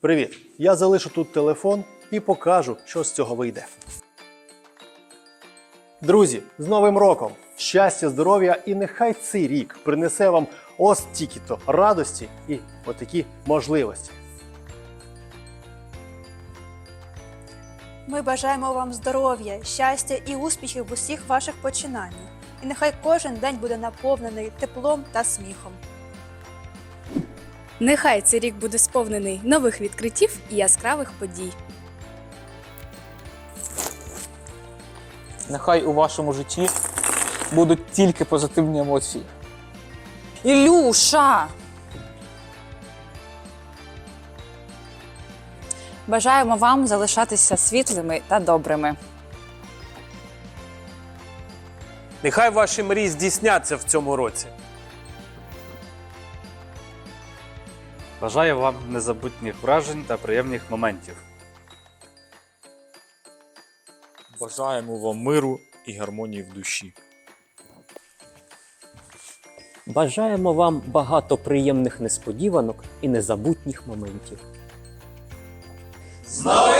Привіт! Я залишу тут телефон і покажу, що з цього вийде. Друзі, з Новим роком! Щастя, здоров'я і нехай цей рік принесе вам ось тільки-то радості і отакі можливості. Ми бажаємо вам здоров'я, щастя і успіхів в усіх ваших починаннях. І нехай кожен день буде наповнений теплом та сміхом. Нехай цей рік буде сповнений нових відкриттів і яскравих подій. Нехай у вашому житті будуть тільки позитивні емоції. Ілюша! Бажаємо вам залишатися світлими та добрими. Нехай ваші мрії здійсняться в цьому році. Бажаю вам незабутніх вражень та приємних моментів. Бажаємо вам миру і гармонії в душі. Бажаємо вам багато приємних несподіванок і незабутніх моментів. З Новим